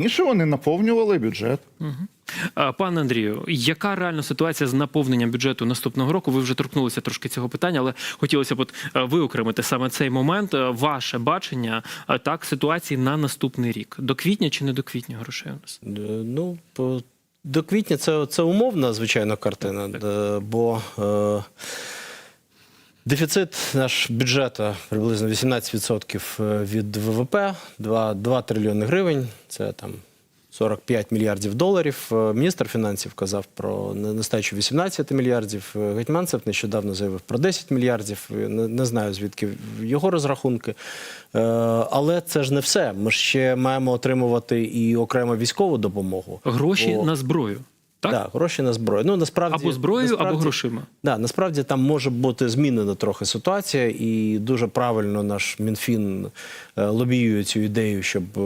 Раніше вони наповнювали бюджет. Пане Андрію, яка реальна ситуація з наповненням бюджету наступного року? Ви вже торкнулися трошки цього питання, але хотілося б от е, виокремити саме цей момент. Е, Ваше бачення е, так ситуації на наступний рік. До квітня чи не до квітня грошей у нас? Ну, по- до квітня це, це умовна, звичайно, картина, е, бо е, дефіцит наш бюджету приблизно 18% від ВВП, 2, 2 трильйони гривень, це там 45 мільярдів доларів. Е, Міністр фінансів казав про нестачу 18 мільярдів. Е, Гетьманцев нещодавно заявив про 10 мільярдів. Е, Не, не знаю, звідки його розрахунки. Е, Але це ж не все. Ми ще маємо отримувати і окремо військову допомогу. Гроші Бо- на зброю. Так? Так, гроші на зброю. Ну насправді Або зброєю, або грошима. Да, насправді там може бути змінена трохи ситуація, і дуже правильно наш Мінфін е, лобіює цю ідею, щоб е,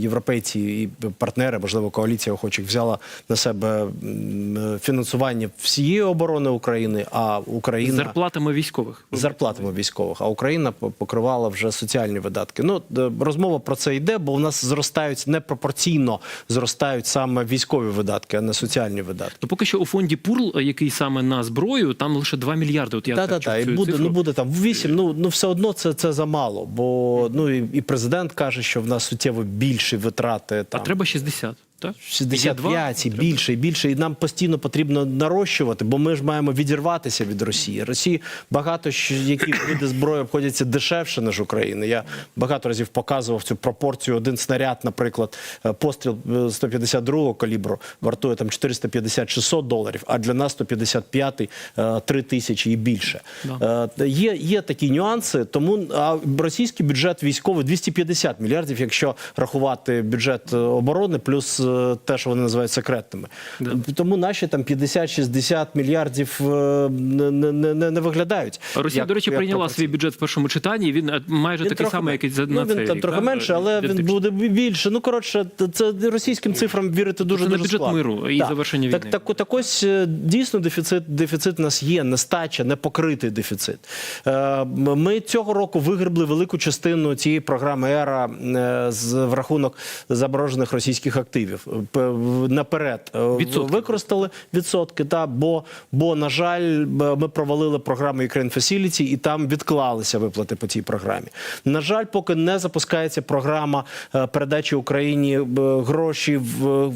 європейці і партнери, можливо, коаліція охочих взяла на себе е, фінансування всієї оборони України, а Україна зарплатами військових. зарплатами військових, а Україна по- покривала вже соціальні видатки. Ну розмова про це йде, бо в нас зростають непропорційно зростають саме військові видатки, а не соціальні видатки. То поки що у фонді Пурл, який саме на зброю, там лише 2 мільярди. От я Так, так так. І буде, цифру. ну буде там 8, ну, ну все одно це, це замало. Бо ну і, і президент каже, що в нас суттєво більші витрати. А треба 60, так? 65 і більше, і більше. І нам постійно потрібно нарощувати, бо ми ж маємо відірватися від Росії. Росії багато які види зброї обходяться дешевше, ніж Україна. Я багато разів показував цю пропорцію. Один снаряд, наприклад, е, постріл е, 152-го калібру вартує там 450-600 доларів, а для нас 155 е, 3 тисячі і більше. Да. Е, Є, є такі нюанси, тому а російський бюджет військовий 250 мільярдів, якщо рахувати бюджет е, оборони, плюс е, те, що вони називають секретними. Да. Тому наші там 50-60 мільярдів е, не, не, не, не виглядають. Росія, як- до речі, як прийняла свій бюджет в першому читанні. Він е, майже Він такий трохи самий, як і за ну, на він цей там рік, трохи так? менше, але він буде більше. Ну коротше, це російським цифрам вірити дуже Це дуже бюджет складно. миру і Так. завершення так, війни. Так, так ось е, дійсно дефіцит, дефіцит у нас є, нестача, непокритий дефіцит. Е, Ми цього року вигребли велику частину цієї програми ЕРА е, з в рахунок заморожених російських активів. П- Наперед е, Відсотки. використали відсотки, та, бо, бо, на жаль, ми провалили програму Ukraine Facility і там відклалися виплати по цій програмі. На жаль, поки не запускається програма е, передачі Україні е, гроші в,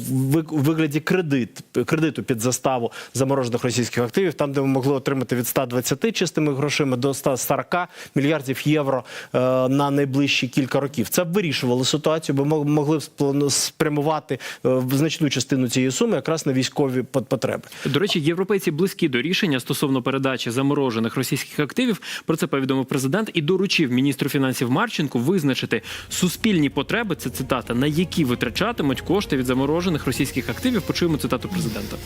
вигляді кредит, кредиту під заставу заморожених російських активів, там, де ми могли отримати від 120 чистими грошима до 140 мільярдів євро е, на найближчі кілька років. Це б вирішувало ситуацію, бо ми могли б спрямувати е, значну частину цієї суми якраз на військові пот- потреби. До речі, європейці близькі до рішення стосовно передачі заморожених російських активів. Про це повідомив президент і доручив міністру фінансів Марченку визначити суспільні потреби. Це цитата, на які витрачатимуть кошти від заморожених російських активів. Почуємо цитату президента.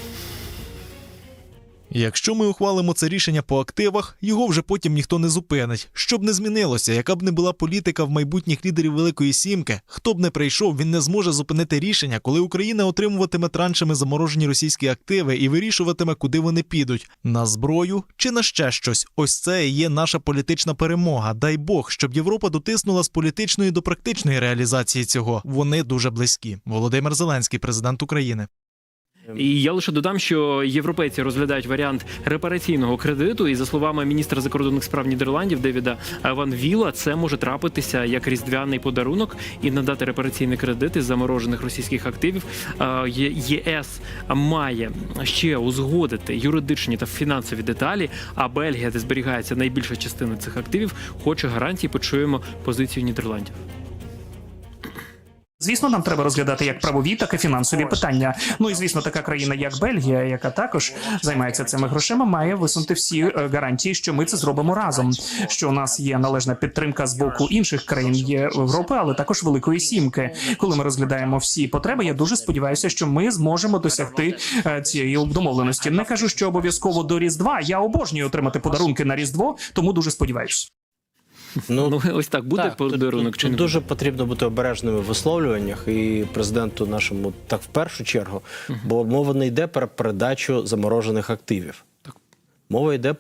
Якщо ми ухвалимо це рішення по активах, його вже потім ніхто не зупинить. Щоб не змінилося, яка б не була політика в майбутніх лідерів Великої Сімки, хто б не прийшов, він не зможе зупинити рішення, коли Україна отримуватиме траншами заморожені російські активи і вирішуватиме, куди вони підуть на зброю чи на ще щось. Ось це і є наша політична перемога. Дай Бог, щоб Європа дотиснула з політичної до практичної реалізації цього. Вони дуже близькі. Володимир Зеленський, президент України. І я лише додам, що європейці розглядають варіант репараційного кредиту. І за словами міністра закордонних справ Нідерландів Девіда Ван Віла, це може трапитися як різдвяний подарунок і надати репараційний кредит із заморожених російських активів. ЄС має ще узгодити юридичні та фінансові деталі. А Бельгія, де зберігається найбільша частина цих активів, хоче гарантії. Почуємо позицію Нідерландів. Звісно, нам треба розглядати як правові, так і фінансові питання. Ну і звісно, така країна, як Бельгія, яка також займається цими грошима, має висунути всі е, гарантії, що ми це зробимо разом. Що у нас є належна підтримка з боку інших країн Європи, але також Великої Сімки. Коли ми розглядаємо всі потреби, я дуже сподіваюся, що ми зможемо досягти е, цієї домовленості. Не кажу, що обов'язково до Різдва. Я обожнюю отримати подарунки на Різдво, тому дуже сподіваюся. Ну ось так буде подарунок чи тут дуже потрібно бути обережними в висловлюваннях і президенту нашому так в першу чергу, бо мова не йде про передачу заморожених активів. Мова йде,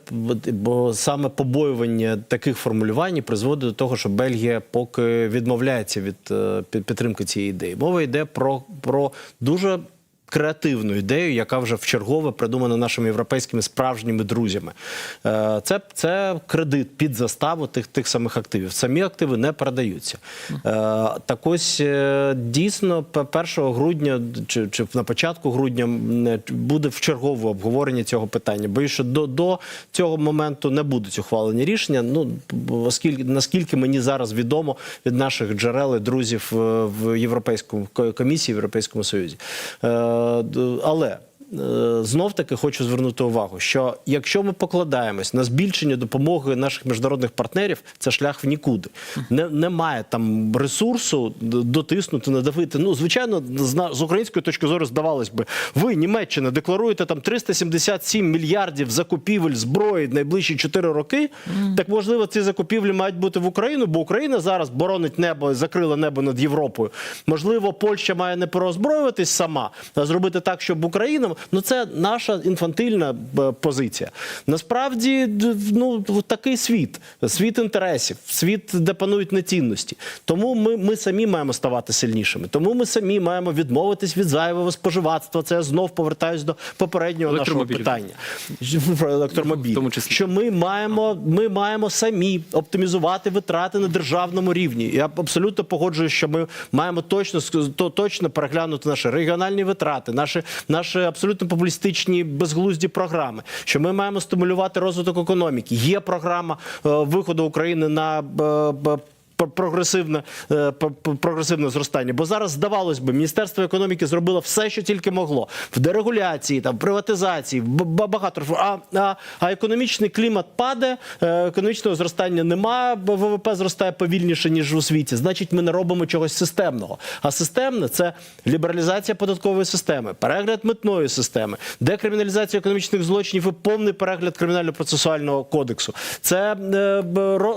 бо саме побоювання таких формулювань призводить до того, що Бельгія поки відмовляється від е, підтримки цієї ідеї. Мова йде про, про дуже креативну ідею, яка вже вчергове придумана нашими європейськими справжніми друзями. Е, Це, це кредит під заставу тих, тих самих активів. Самі активи не передаються. Е, Так ось е, дійсно 1 грудня чи, чи на початку грудня буде вчергове обговорення цього питання. Боюсь, що до, до цього моменту не будуть ухвалені рішення. Ну оскільки наскільки мені зараз відомо від наших джерел і друзів в європейському комісії в Європейському Союзі. Е, д- Але знов таки хочу звернути увагу, що якщо ми покладаємось на збільшення допомоги наших міжнародних партнерів, це шлях в нікуди. Не, немає там ресурсу дотиснути, надавити. Ну, звичайно, з, з української точки зору здавалось би, ви, Німеччина, декларуєте там 377 мільярдів закупівель зброї в найближчі 4 роки. Так можливо, ці закупівлі мають бути в Україну, бо Україна зараз боронить небо, закрила небо над Європою. Можливо, Польща має не переозброюватись сама, а зробити так, щоб Україна. Ну це наша інфантильна е, позиція. Насправді, ну такий світ, світ інтересів, світ, де панують нецінності. Тому ми, ми самі маємо ставати сильнішими. Тому ми самі маємо відмовитись від зайвого споживацтва. Це я знов повертаюсь до попереднього нашого питання про електромобіль. Тому числі. Що ми маємо, ми маємо самі оптимізувати витрати на державному рівні. Я абсолютно погоджуюсь, що ми маємо точно точно переглянути наші регіональні витрати, наші, наші абсолютно популістичні безглузді програми. Що ми маємо стимулювати розвиток економіки. Є програма е, виходу України на е, прогресивне, е, прогресивне зростання. Бо зараз, здавалось би, Міністерство економіки зробило все, що тільки могло. В дерегуляції, там, приватизації, багато. А, а, а економічний клімат падає, е, економічного зростання немає, ВВП зростає повільніше, ніж у світі. Значить, ми не робимо чогось системного. А системне це лібералізація податкової системи, перегляд митної системи, декриміналізація економічних злочинів і повний перегляд кримінально-процесуального кодексу. Це е,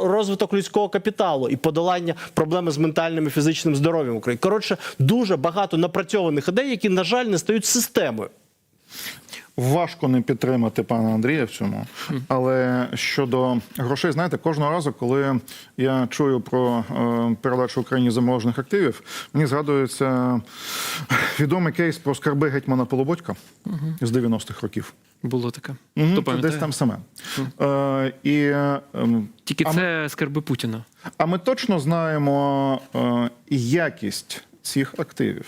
розвиток людського капіталу і подолання проблеми з ментальним і фізичним здоров'ям України. Коротше, дуже багато напрацьованих ідей, які, на жаль, не стають системою. Важко не підтримати пана Андрія в цьому. Але щодо грошей, знаєте, кожного разу, коли я чую про е, передачу Україні заморожених активів, мені згадується відомий кейс про скарби гетьмана Полуботька з 90-х років. Було таке. Мгм, Хто десь там саме. Е, і, е, Тільки а ми- це скарби Путіна. а ми точно знаємо е, якість цих активів.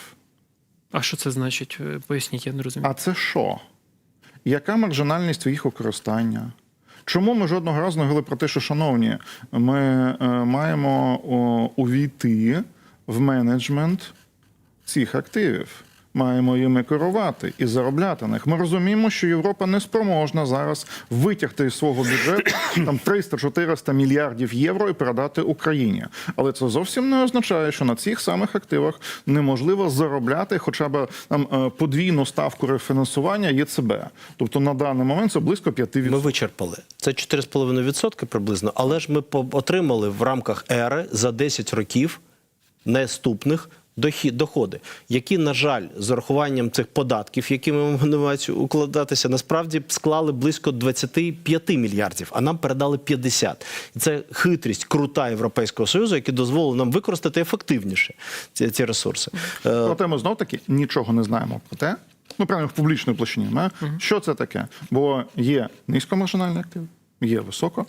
А що це значить? Е, Поясніть, я не розумію. А це що? Яка маржинальність їх використання? Чому ми жодного разу не говорили про те, що, шановні, ми е, маємо увійти в менеджмент цих активів? Маємо їми керувати і заробляти на них. Ми розуміємо, що Європа не спроможна зараз витягти із свого бюджету там 300-400 мільярдів євро і передати Україні. Але це зовсім не означає, що на цих самих активах неможливо заробляти хоча б там е, подвійну ставку рефінансування ЄЦБ. Тобто на даний момент це близько 5%. Ми вичерпали. Це 4,5% приблизно, але ж ми отримали в рамках ери за 10 років наступних доходи, які, на жаль, з урахуванням цих податків, які ми мають укладатися, насправді склали близько 25 мільярдів, а нам передали 50. І це хитрість крута Європейського Союзу, який дозволив нам використати ефективніше ці, ці ресурси. Е, Проте ми знов таки нічого не знаємо про те, ну прямо в публічній площині. Ми, що це таке? Бо є низькомаржинальні активи, є високо.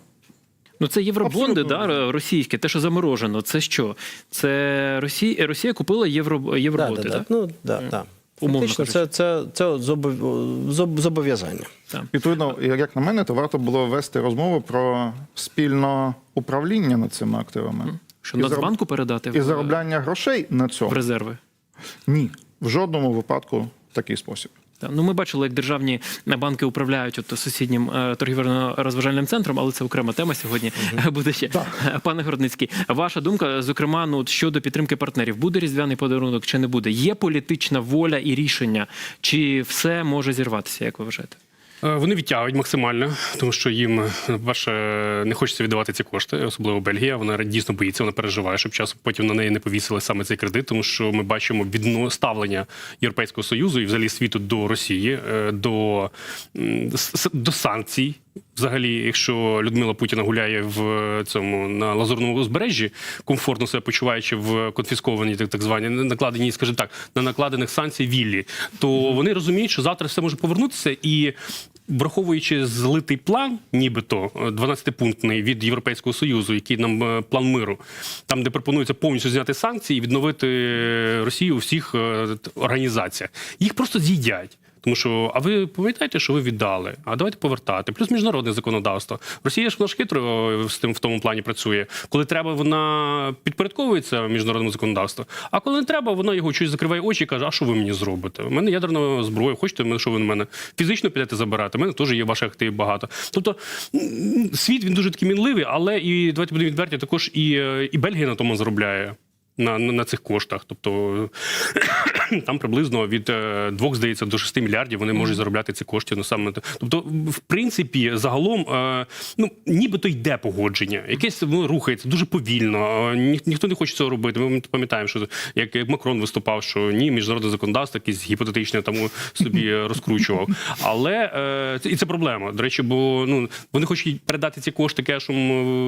Ну це євробонди, Абсолютно. да, російське, те, що заморожено. Це що? Це Росія, Росія купила євро, євробонди, да, так? да, ну, да, да. Умовно Фактично, це, це, це зобов- зоб- зобов'язання. Відповідно, як на мене, то варто було вести розмову про спільне управління над цими активами. Що І Нацбанку передати І в, заробляння грошей на цьому в резерви? Ні, в жодному випадку в такий спосіб. Так. Ну, ми бачили, як державні банки управляють от сусіднім е, торгівельно-розважальним центром, але це окрема тема сьогодні буде ще. Пане Городницький, ваша думка, зокрема, ну от щодо підтримки партнерів, буде різдвяний подарунок чи не буде? Є політична воля і рішення, чи все може зірватися, як ви вважаєте? Е, Вони відтягують максимально, тому що їм ваше не хочеться віддавати ці кошти, особливо Бельгія. Вона дійсно боїться, вона переживає, щоб часом потім на неї не повісили саме цей кредит, тому що ми бачимо відно ставлення Європейського союзу і взагалі світу до Росії, е, до, до санкцій. Взагалі, якщо Людмила Путіна гуляє в цьому на лазурному узбережжі, комфортно себе почуваючи в конфіскованій так, так звані накладеній, скажімо так, на накладених санкцій віллі, то вони розуміють, що завтра все може повернутися і. Враховуючи злитий план, нібито 12-пунктний від Європейського союзу, який нам е, план миру, там де пропонується повністю зняти санкції і відновити Росію у всіх е, організаціях, їх просто з'їдять. Тому що, а ви пам'ятаєте, що ви віддали? А давайте повертати. Плюс міжнародне законодавство. Росія ж вона ж хитро е, з тим в тому плані працює. Коли треба, вона підпорядковується міжнародному законодавству. А коли не треба, вона його щось закриває очі і каже: А що ви мені зробите? У мене ядерна зброя. Хочете, що ви на мене фізично підете забирати? У мене теж є ваших активів багато. Тобто світ він дуже такий мінливий, але і давайте будемо відверті, також і, е, і Бельгія на тому заробляє. На, на, на цих коштах, тобто там приблизно від е, двох, здається, до 6 мільярдів вони можуть заробляти ці кошти. Ну саме тобто, в принципі, загалом, е, ну нібито йде погодження, якесь воно рухається дуже повільно. е, Ні, ніхто не хоче цього робити. Ми пам'ятаємо, що як, Макрон виступав, що ні, міжнародне законодавство якесь гіпотетичне там собі розкручував. Але і це проблема. До речі, бо ну вони хочуть передати ці кошти кешом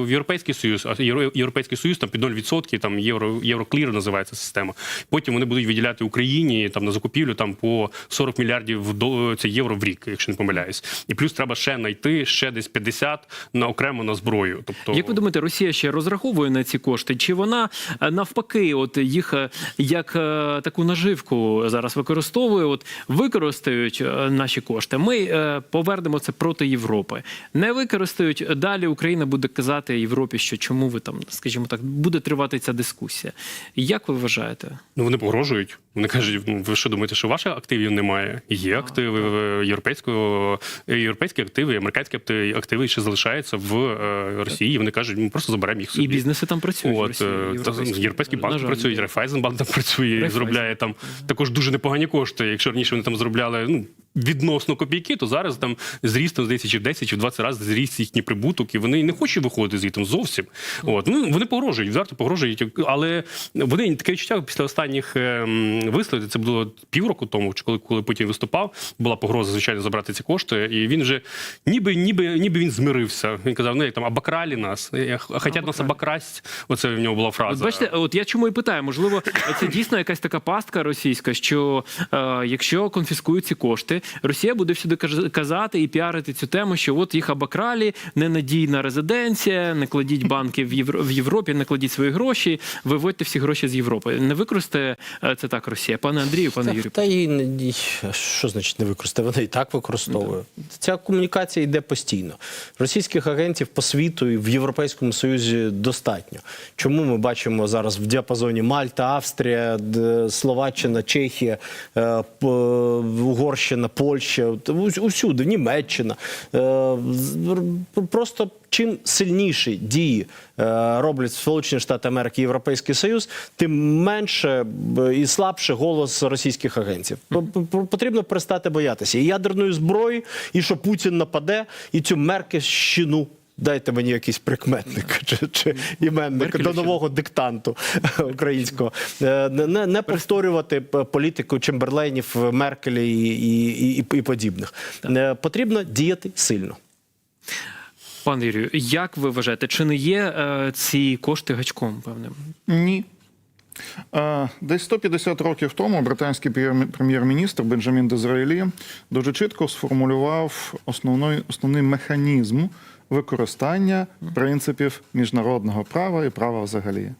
в Європейський Союз, а Європейський Союз там під 0%, там євро євроклір називається система. Потім вони будуть виділяти Україні там на закупівлю там по 40 мільярдів до це євро в рік, якщо не помиляюсь. І плюс треба ще знайти ще десь 50 на окремо на зброю. Тобто, Як ви думаєте, Росія ще розраховує на ці кошти? Чи вона е, навпаки, от їх е, як е, таку наживку зараз використовує? От використають наші кошти. Ми повернемо це проти Європи. Не використають далі. Україна буде казати Європі, що чому ви там, скажімо так, буде тривати ця дискусія. Як ви вважаєте? Ну вони погрожують. Вони кажуть, ви що думаєте, що ваших активів немає? Є активи е, європейського е, європейські активи, американські активи, ще залишаються в е, Росії. Вони кажуть, ми просто заберемо їх собі. І бізнеси там працюють. От, та, європейські. європейський працюють, Райфайзенбанк там працює, Райфайзен. зробляє там також дуже непогані кошти. Якщо раніше вони там зробляли, ну, відносно копійки, то зараз там зріст, там, здається, чи в 10, чи в 20 разів зріс їхній прибуток, і вони не хочуть виходити звідти зовсім. От. Ну, вони погрожують, відверто погрожують, але вони таке відчуття після останніх ем, висловів, це було півроку тому, чи коли, коли Путін виступав, була погроза, звичайно, забрати ці кошти, і він вже ніби, ніби, ніби він змирився. Він казав, ну як там, обокрали нас, е, хотять нас обокрасть. Оце в нього була фраза. От бачите, от я чому і питаю, можливо, це дійсно якась така пастка російська, що е, якщо конфіскують ці кошти, Росія буде всюди казати і піарити цю тему, що от їх обокрали, ненадійна резиденція, не кладіть банки в, Євро- в Європі, не кладіть свої гроші, виводьте всі гроші з Європи. Не використає е, це так Росія, пане Андрію, пане Юрію. Та і що значить не використовує? Вона і так використовує. Ця комунікація йде постійно. Російських агентів по світу і в Європейському Союзі достатньо. Чому ми бачимо зараз в діапазоні Мальта, Австрія, Словаччина, Чехія, е, Угорщина, Польща, усюди, Німеччина. Е, Просто чим сильніші дії е, роблять Сполучені Штати Америки і Європейський Союз, тим менше і слабше голос російських агентів. Потрібно перестати боятися і ядерної зброї, і що Путін нападе, і цю меркещину. Дайте мені якийсь прикметник чи, чи іменник до нового диктанту українського. Е, Не, не, повторювати політику Чемберленів, Меркелі і, і, і, і подібних. Е, Потрібно діяти сильно. Пане Юрію, як ви вважаєте, чи не є е, ці кошти гачком певним? Ні. Е, Десь 150 років тому британський прем'єр- прем'єр-міністр Бенджамін Дизраїлі дуже чітко сформулював основний, основний механізм використання принципів міжнародного права і права взагалі.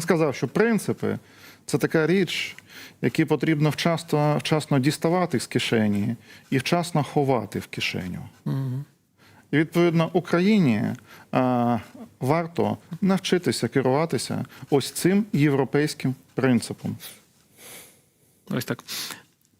Сказав, що принципи це така річ, які потрібно вчасно, вчасно діставати з кишені і вчасно ховати в кишеню. І відповідно Україні а, варто навчитися керуватися ось цим європейським принципом. Ось так.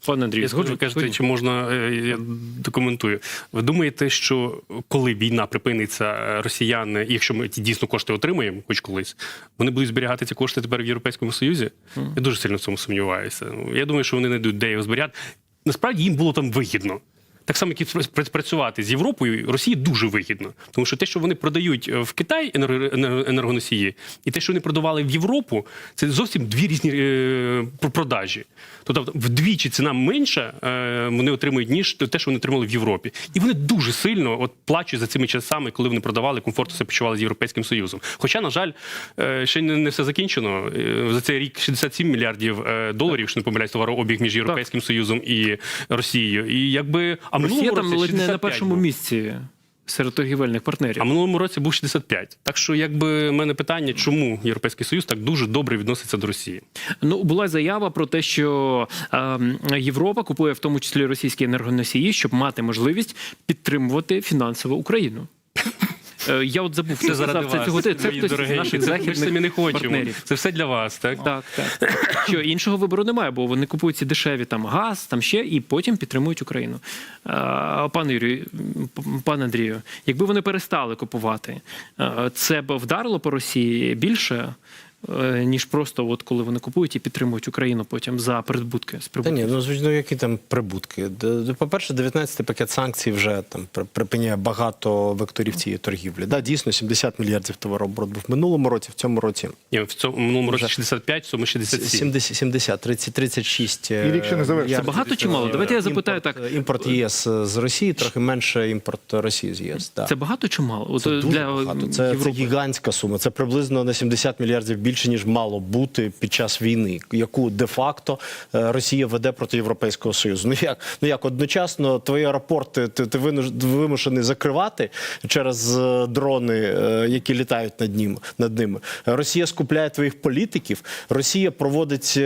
Пане скажу, згоджу- кажете, чи можна е, я документую? Ви думаєте, що коли війна припиниться, е, росіяни, якщо ми ті дійсно кошти отримаємо, хоч колись, вони будуть зберігати ці кошти тепер в Європейському Союзі? Я дуже сильно в цьому сумніваюся. Ну, Я думаю, що вони не йдуть, де його зберігати. Насправді їм було там вигідно. Так само, як і працювати з Європою, Росії дуже вигідно. Тому що те, що вони продають е, в Китай енерго- енергоносії, і те, що вони продавали в Європу, це зовсім дві різні е, про- продажі. Тобто вдвічі ціна менша е, вони отримують, ніж те, що вони отримали в Європі. І вони дуже сильно от, плачуть за цими часами, коли вони продавали, комфортно себе почували з Європейським Союзом. Хоча, на жаль, ще не, все закінчено. За цей рік 67 мільярдів доларів, що не помиляюсь, товарообіг між Європейським Союзом і Росією. І якби а Росія там ледь не на першому був. місці серед торгівельних партнерів. А минулому році був 65. Так що, якби в мене питання, чому Європейський Союз так дуже добре відноситься до Росії? Ну була заява про те, що е, Європа купує в тому числі російські енергоносії, щоб мати можливість підтримувати фінансово Україну. Е, Я от забув, Це заради вас, це цього це хтось з наших західних самі не хочемо. Це все для вас, так? Так, так. Що іншого вибору немає, бо вони купують ці дешеві там газ, там ще і потім підтримують Україну. А, Пане Юрію, пане Андрію, якби вони перестали купувати, це б вдарило по Росії більше. Е, Ніж просто от коли вони купують і підтримують Україну потім за прибутки з Та ні, ну звичайно, які там прибутки. Д- По-перше, 19-й пакет санкцій вже там припиняє багато векторів цієї торгівлі. Да, дійсно, 70 мільярдів товарооборот був в минулому році, в цьому році Ні, в цьому минулому році Вже. 65, в цьому 67. 70, 70 30, 36 І рік ще не завершився. Це багато чи мало? Давайте я запитаю так. Імпорт ЄС з Росії, трохи менше імпорт Росії з ЄС. Да. Це багато чи мало? От Це е, дуже для багато. Це, це гігантська сума. Це приблизно на 70 мільярдів більше, ніж мало бути під час війни, яку де-факто е, Росія веде проти Європейського Союзу. Ну як? Ну як одночасно твої аеропорти ти, ти вимушений закривати через е, дрони, е, які літають над ним над ними. Росія скупляє твоїх політиків. Росія проводить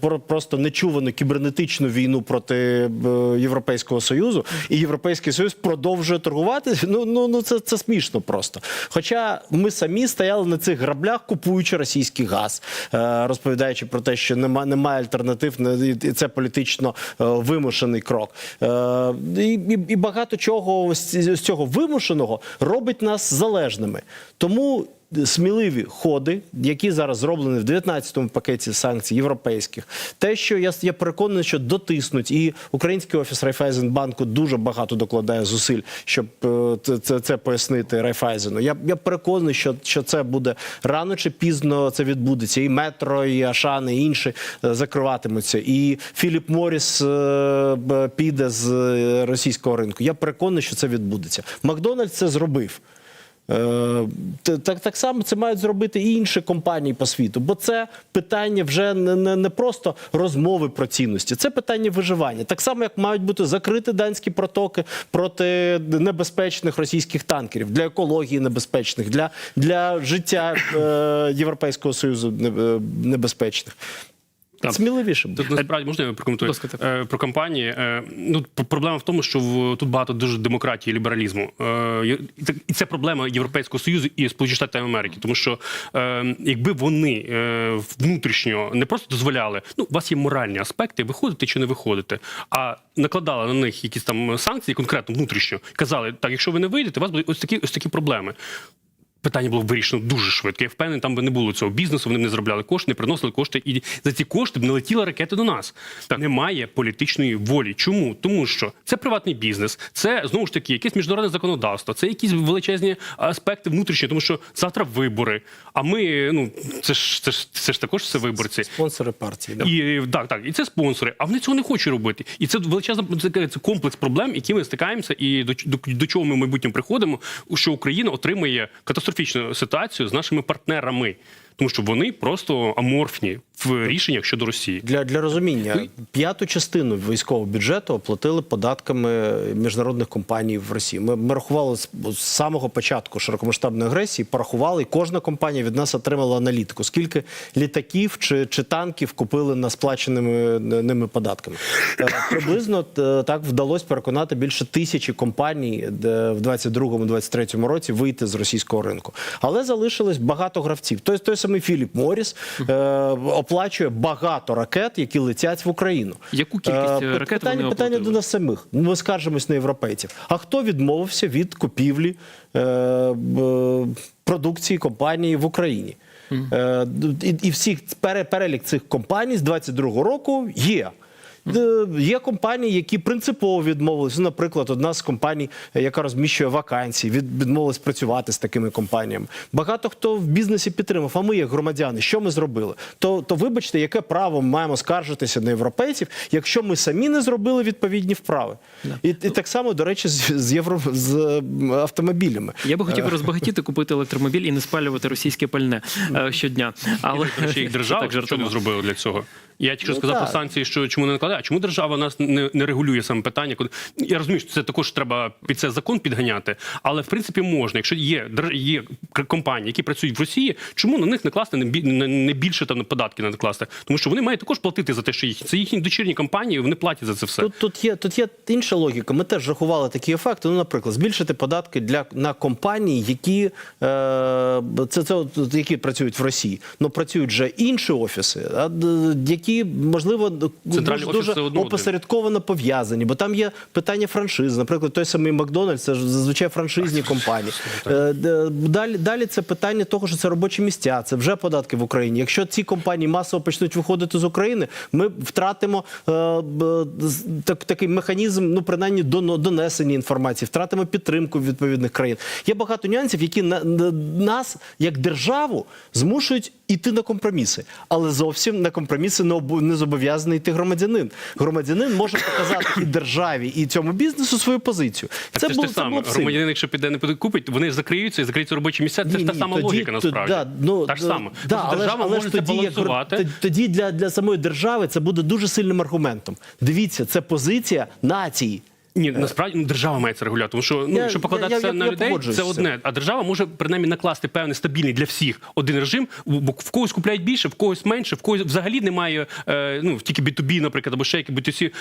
про- просто нечувану кібернетичну війну проти Європейського Союзу, і Європейський Союз продовжує торгувати. Ну ну ну це, це смішно просто. Хоча ми самі стояли на цих граблях, купуючи російський газ, е, розповідаючи про те, що немає немає альтернатив, і це політично е, вимушений крок. Е, і, і, багато чого з цього вимушеного робить нас залежними. Тому сміливі ходи, які зараз зроблені в 19-му пакеті санкцій європейських, те, що я, я переконаний, що дотиснуть, і український офіс Райфайзенбанку дуже багато докладає зусиль, щоб е, це, це, пояснити Райфайзену. Я, я переконаний, що, що це буде рано чи пізно це відбудеться. І метро, і Ашан, і інші е, закриватимуться. І Філіп Моріс е, піде з російського ринку. Я переконаний, що це відбудеться. Макдональдс це зробив. Е, Так, так само це мають зробити і інші компанії по світу, бо це питання вже не, не, не просто розмови про цінності, це питання виживання. Так само, як мають бути закриті данські протоки проти небезпечних російських танкерів, для екології небезпечних, для, для життя е, Європейського Союзу е, небезпечних. Так. Сміливіше. Тут насправді можна я прокоментую. Е, про компанії. Е, Ну проблема в тому, що в тут багато дуже демократії, лібералізму. Е, і це проблема Європейського союзу і Сполучених Штатів Америки, тому що е, якби вони е, внутрішньо не просто дозволяли, ну у вас є моральні аспекти, виходите чи не виходите, а накладали на них якісь там санкції, конкретно внутрішньо, казали, так, якщо ви не вийдете, у вас будуть ось такі ось такі проблеми. Питання було вирішено дуже швидко. Я впевнений, там би не було цього бізнесу, вони б не заробляли кошти, не приносили кошти, і за ці кошти б не летіли ракети до нас. Так. Немає політичної волі. Чому? Тому що це приватний бізнес, це знову ж таки якесь міжнародне законодавство, це якісь величезні аспекти внутрішні, тому що завтра вибори. А ми, ну це ж це ж це ж також все виборці. Спонсори партії. да. І так, так, і це спонсори, а вони цього не хочуть робити. І це величезна це, це комплекс проблем, які ми стикаємося, і до, до, до чого ми в майбутньому приходимо, що Україна отримує катастрофічну ситуацію з нашими партнерами, тому що вони просто аморфні в рішеннях щодо Росії. Для, для розуміння, п'яту частину військового бюджету оплатили податками міжнародних компаній в Росії. Ми, ми рахували з, з самого початку широкомасштабної агресії, порахували, і кожна компанія від нас отримала аналітику. Скільки літаків чи, чи танків купили на сплаченими ними податками. Е, Приблизно е, так вдалося переконати більше тисячі компаній де в 22-23 році вийти з російського ринку. Але залишилось багато гравців. Той, той Філіп Моріс е, оплачує багато ракет, які летять в Україну. Яку кількість Е, ракет питання, вони питання до нас самих. Ми скаржимось на європейців. А хто відмовився від купівлі е, е, продукції компанії в Україні? Е, і, і всіх перелік цих компаній з 22-го року є. Е, Є компанії, які принципово відмовилися. Ну, Наприклад, одна з компаній, е, яка розміщує вакансії, від, відмовилась працювати з такими компаніями. Багато хто в бізнесі підтримав. А ми, як громадяни, що ми зробили? То, то вибачте, яке право ми маємо скаржитися на європейців, якщо ми самі не зробили відповідні вправи. І, і так само, до речі, з, з, євро, з е, автомобілями. Я би хотів розбагатіти, купити електромобіль і не спалювати російське пальне щодня. Але їх держава так що не зробила для цього. Я тільки Ну, сказав про санкції, що чому не накладає. А чому держава нас не, не регулює саме питання? Коли я розумію, що це також треба під це закон підганяти, але в принципі можна. Якщо є є компанії, які працюють в Росії, чому на них не класти не, не, більше там податки не накласти? Тому що вони мають також платити за те, що їх це їхні дочірні компанії, вони платять за це все. Тут, тут, є, тут є інша логіка. Ми теж рахували такі ефекти. Ну, наприклад, збільшити податки для на компанії, які, е, це, це, які працюють в Росії. Ну працюють вже інші офіси, а, д- які можливо Центральний дуже, опосередковано пов'язані, бо там є питання франшизи. Наприклад, той самий Макдональдс, це ж зазвичай франшизні компанії. Е, Далі, далі це питання того, що це робочі місця, це вже податки в Україні. Якщо ці компанії масово почнуть виходити з України, ми втратимо е, так, такий механізм, ну принаймні донесення інформації, втратимо підтримку відповідних країн. Є багато нюансів, які на- нас, як державу, змушують іти на компроміси, але зовсім на компроміси не, не зобов'язаний йти громадянин. Громадянин може показати і державі, і цьому бізнесу свою позицію. Так це, ж те саме. було. Громадянин, якщо піде не купить, вони закриються і закриються робочі місця. Це Ні, ж та ні, сама тоді- логіка насправді. Да, ну, та ж саме. Да, Тобто але, держава але може це тоді, балансувати. тоді для, для самої держави це буде дуже сильним аргументом. Дивіться, це позиція нації. Ні, насправді ну, держава має це регулювати, тому що ну, Я- якщо покладати я- я- на я людей, це одне. А держава може принаймні накласти певний стабільний для всіх один режим, бо в когось купляють більше, в когось менше, в когось взагалі немає е, ну тільки B2B, наприклад, або ще які B2C,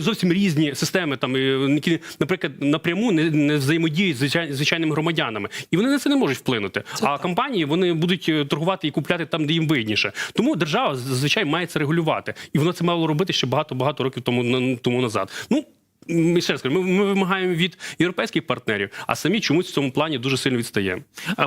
зовсім різні системи, там е, які, наприклад, напряму не, не взаємодіють з звичай- звичайними громадянами, і вони на це не можуть вплинути. а компанії вони будуть е, торгувати і купляти там, де їм вигідніше. Тому держава зазвичай має це регулювати, і вона це мало робити ще багато багато років тому тому назад. Ну. Ми ще раз ми, ми вимагаємо від європейських партнерів, а самі чомусь в цьому плані дуже сильно відстаємо.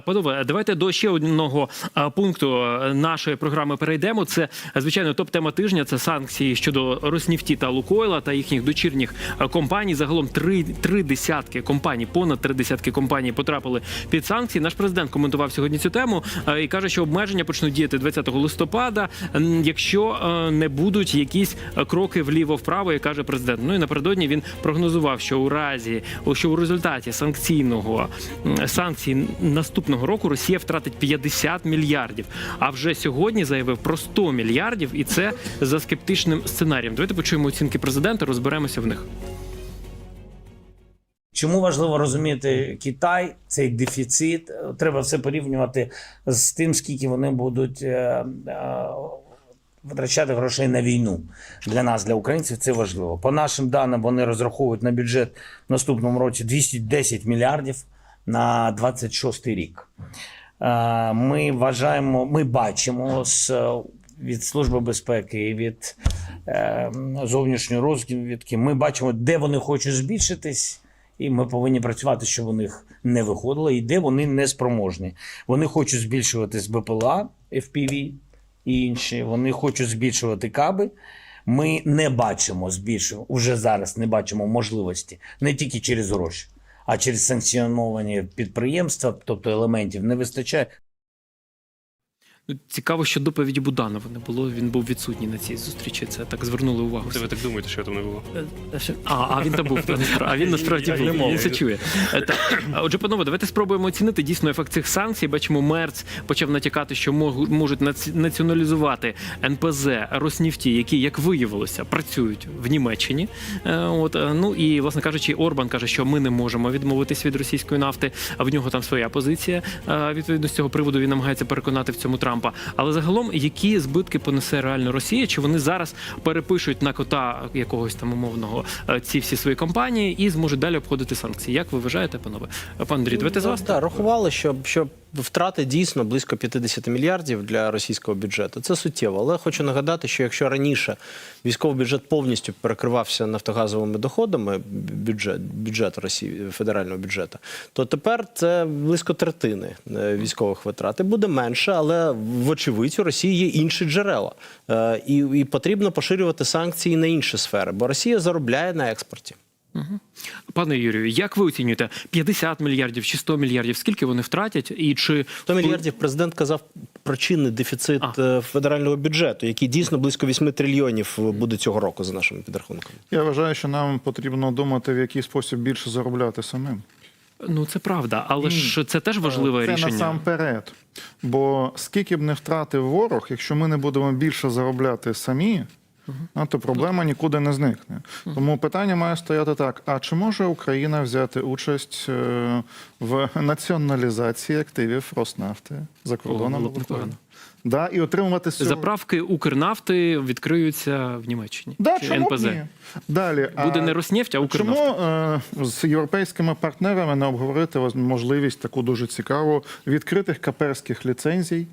Панове, давайте до ще одного пункту нашої програми перейдемо. Це звичайно топ-тема тижня. Це санкції щодо Роснефті та Лукойла та їхніх дочірніх компаній. Загалом три, три десятки компаній, понад три десятки компаній потрапили під санкції. Наш президент коментував сьогодні цю тему і каже, що обмеження почнуть діяти 20 листопада, якщо не будуть якісь кроки вліво-вправо, як каже президент. Ну і напередодні він прогнозував, що у разі, що у результаті санкційного санкцій наступного року Росія втратить 50 мільярдів. А вже сьогодні заявив про 100 мільярдів, і це за скептичним сценарієм. Давайте почуємо оцінки президента, розберемося в них. Чому важливо розуміти Китай, цей дефіцит? Треба все порівнювати з тим, скільки вони будуть е, е, витрачати грошей на війну. Для нас, для українців, це важливо. По нашим даним, вони розраховують на бюджет в наступному році 210 мільярдів на 26 рік. Е, Ми вважаємо, ми бачимо з від Служби безпеки і від е, зовнішньої розвідки, ми бачимо, де вони хочуть збільшитись. І ми повинні працювати, щоб у них не виходило, і де вони не спроможні. Вони хочуть збільшувати з БПЛА, FPV і інші. Вони хочуть збільшувати каби. Ми не бачимо збільшення, уже зараз не бачимо можливості не тільки через гроші, а через санкціоновані підприємства, тобто елементів не вистачає. Цікаво, що доповіді Буданова не було. Він був відсутній на цій зустрічі. Це так звернули увагу. Це ви так думаєте, що там не було? А, а він там був. А він насправді був. Він це чує. Е, Так. Отже, панове, давайте спробуємо оцінити дійсно ефект цих санкцій. Бачимо, Мерц почав натякати, що можуть наці- націоналізувати НПЗ Роснефті, які, як виявилося, працюють в Німеччині. Е, От е, ну і власне кажучи, Орбан каже, що ми не можемо відмовитись від російської нафти. А в нього там своя позиція. Е, Відповідно з цього приводу він намагається переконати в цьому Трампа. Але загалом, які збитки понесе реально Росія? Чи вони зараз перепишуть на кота якогось там умовного е, ці всі свої компанії і зможуть далі обходити санкції? Як ви вважаєте, панове? Пан Андрій, давайте з вас. Так, рахували, що, що втрати дійсно близько 50 мільярдів для російського бюджету. Це суттєво. Але хочу нагадати, що якщо раніше військовий бюджет повністю перекривався нафтогазовими доходами, бюджет, бюджет Росії, федерального бюджету, то тепер це близько третини е, військових витрат. І буде менше, але вочевидь у Росії є інші джерела. Е, І, і потрібно поширювати санкції на інші сфери, бо Росія заробляє на експорті. Пане Юрію, як ви оцінюєте 50 мільярдів чи 100 мільярдів? Скільки вони втратять? І чи 100 мільярдів президент казав про чинний дефіцит А. е, федерального бюджету, який дійсно близько 8 трильйонів е, буде цього року за нашими підрахунками. Я вважаю, що нам потрібно думати, в який спосіб більше заробляти самим. ну це правда, але ж це теж важливе Це рішення. насамперед. Бо скільки б не втратив ворог, якщо ми не будемо більше заробляти самі, а, то проблема нікуди не зникне. Тому питання має стояти так: а чи може Україна взяти участь е, в націоналізації активів Роснавти за кордоном? було. Да, і отримувати з Заправки Укрнафти відкриються в Німеччині. Да, Чи чому б НПЗ. ні? Далі. Буде не Роснефть, а Укрнафта. Чому е, з європейськими партнерами не обговорити можливість таку дуже цікаву відкритих каперських ліцензій?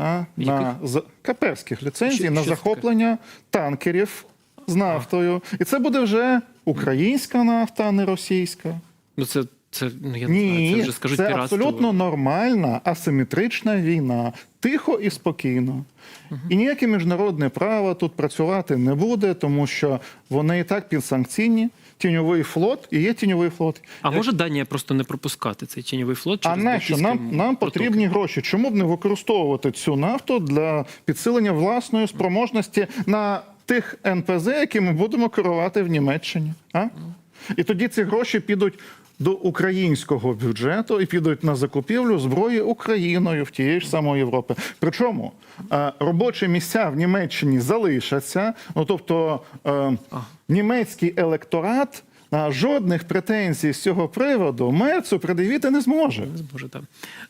А, на за- каперських ліцензій Що- на що захоплення танкерів з нафтою. І це буде вже українська нафта, а не російська. Ну це це ну я не знаю. Це вже скажуть це піратство. абсолютно нормальна асиметрична війна, тихо і спокійно. І ніяке міжнародне право тут працювати не буде, тому що вони і так підсанкційні. Тіньовий флот і є тіньовий флот. А може Данія просто не пропускати цей тіньовий флот? А не нащо нам, нам потрібні гроші? Чому б не використовувати цю нафту для підсилення власної спроможності на тих НПЗ, які ми будемо керувати в Німеччині? А? І тоді ці гроші підуть до українського бюджету і підуть на закупівлю зброї Україною в тієї ж самої Європи. Причому е, робочі місця в Німеччині залишаться. Ну тобто е, німецький електорат. А, Жодних претензій з цього приводу Мерцу пред'явити не зможе. Не зможе там.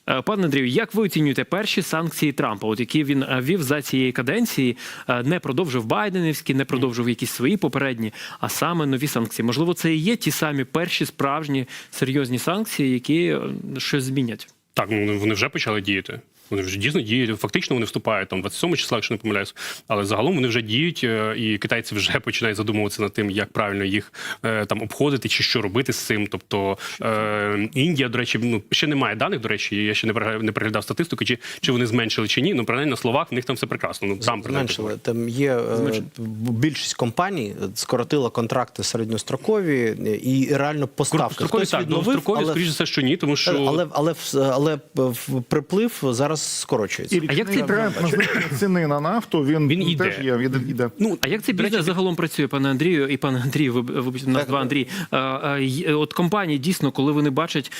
Е, Пане Андрію, як ви оцінюєте перші санкції Трампа, от які він е, ввів за цієї каденції, е, не продовжив Байденівські, не продовжив якісь свої попередні, а саме нові санкції? Можливо, це і є ті самі перші справжні серйозні санкції, які щось змінять. Так, ну вони вже почали діяти. Вони вже дійсно діють. Фактично вони вступають там 27 числа, якщо не помиляюсь. Але загалом вони вже діють, е, і китайці вже починають задумуватися над тим, як правильно їх е, там обходити чи що робити з цим. Тобто е, Індія, до речі, ну ще немає даних. До речі, я ще не переглядав, не переглядав статистику, чи, чи вони зменшили чи ні. Ну принаймні на словах в них там все прекрасно. Ну там принаймні, Зменшили. Там є е, більшість компаній скоротила контракти середньострокові і реально поставки. Строкові Хтось так, ну, відновив, строкові, але, скоріш за все, що ні, тому що але, але, але, але в- приплив зараз скорочується. І А як цей- тренд ціни на нафту він, Він іде. теж є. Він іде. ну А як цей бізнес загалом працює, пане Андрію, і пане Андрію, ви вибачте, нас два Андрій. От компанії дійсно, коли вони бачать,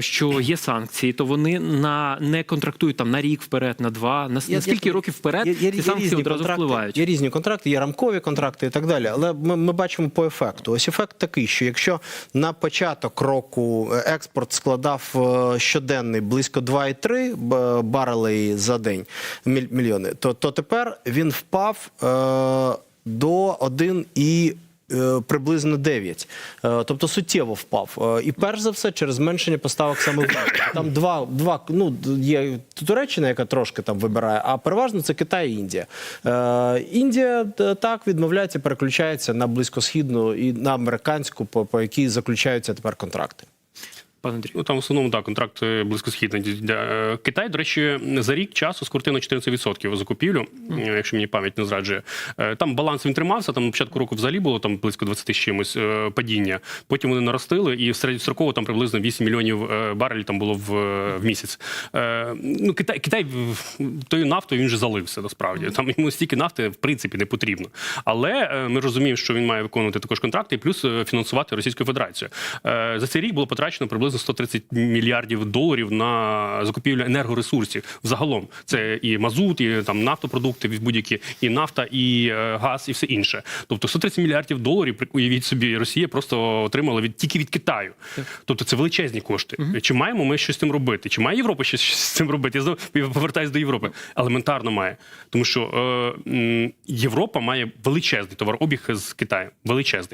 що є санкції, то вони на не контрактують там на рік вперед, на два, на, на скільки років вперед ці санкції одразу контракти, впливають. Є різні контракти, є рамкові контракти і так далі. Але ми, ми бачимо по ефекту. Ось ефект такий, що якщо на початок року е, експорт складав е, щоденний близько 2,3 б- барелей за день міль- мільйони, то, то тепер він впав е, до 1 і. е, Приблизно 9. Е, тобто суттєво впав. Е, І перш за все через зменшення поставок саме Там два, два ну, є Туреччина, яка трошки там вибирає, а переважно це Китай і Індія. Індія так відмовляється, переключається на близькосхідну і на американську, по, по якій заключаються тепер контракти. Пане Андрію. Ну там в основному так, контракт близькосхідний. Для- е, Китай, до речі, за рік часу скоротив на 14% закупівлю, е, якщо мені пам'ять не зраджує. Е, Там баланс він тримався. Там на початку року взагалі було там близько 20 з чимось падіння. Потім вони наростили, і середньостроково там приблизно 8 мільйонів барелів там було в, в місяць. Ну Китай, Китай тою нафтою він вже залився насправді. Там йому стільки нафти в принципі не потрібно. Але ми розуміємо, що він має виконувати також контракти і плюс фінансувати Російську Федерацію. За цей рік було потрачено приблизно 130 мільярдів доларів на закупівлю енергоресурсів. Взагалом це і мазут, і там нафтопродукти будь-які, і нафта, і е, газ, і все інше. Тобто 130 мільярдів доларів, уявіть собі, Росія просто отримала від тільки від Китаю. Тобто це величезні кошти. Чи маємо ми щось з цим робити? Чи має Європа щось з цим робити? Я знову повертаюся до Європи. Елементарно має. Тому що е, Європа має величезний товарообіг з Китаєм. Величезний.